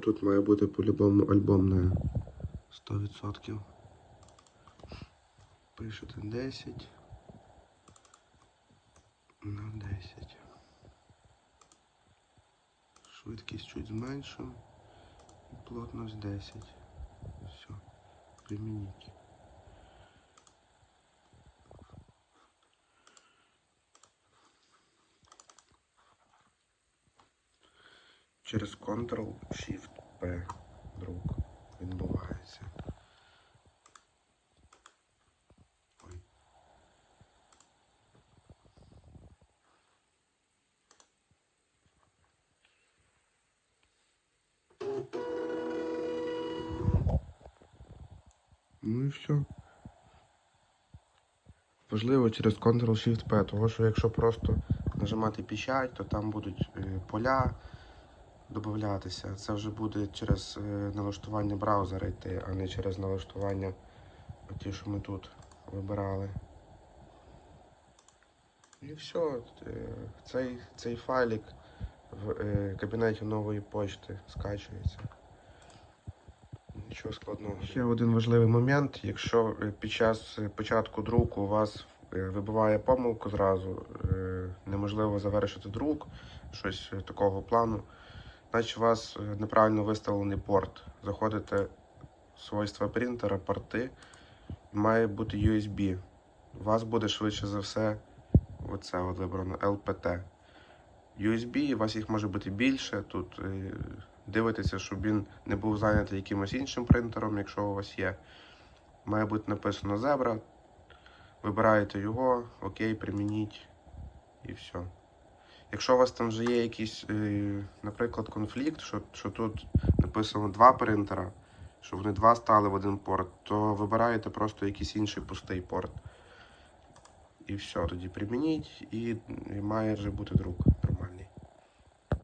Тут має бути по-любому альбомне 100%. Пишете 10 на 10. Швидкість чуть зменшу. І плотність 10. Все. Примініть. Через Ctrl-Shift-P друк відбувається. Ну і все. Важливо через Ctrl-Shift-P, тому що якщо просто нажимати печать, то там будуть е, поля додатися. Це вже буде через е, налаштування браузера йти, а не через налаштування ті, що ми тут вибирали. І все. Е, Цей, цей файлик в е, кабінеті нової почти скачується. Нічого складного. Ще один важливий момент. Якщо під час початку друку у вас вибиває помилку зразу, неможливо завершити друк, щось такого плану, значить у вас е, неправильно виставлений порт. Заходите в свойства принтера, порти, має бути USB. У вас буде швидше за все оце от вибрано LPT. USB, у вас їх може бути більше. Тут е, дивитеся, щоб він не був зайнятий якимось іншим принтером, якщо у вас є. Має бути написано Zebra. Вибираєте його, окей, примініть і все. Якщо у вас там вже є якийсь, е, наприклад, конфлікт, що, що тут написано два принтера, що вони два стали в один порт, то вибираєте просто якийсь інший пустий порт. І все, тоді примініть і, має вже бути друк.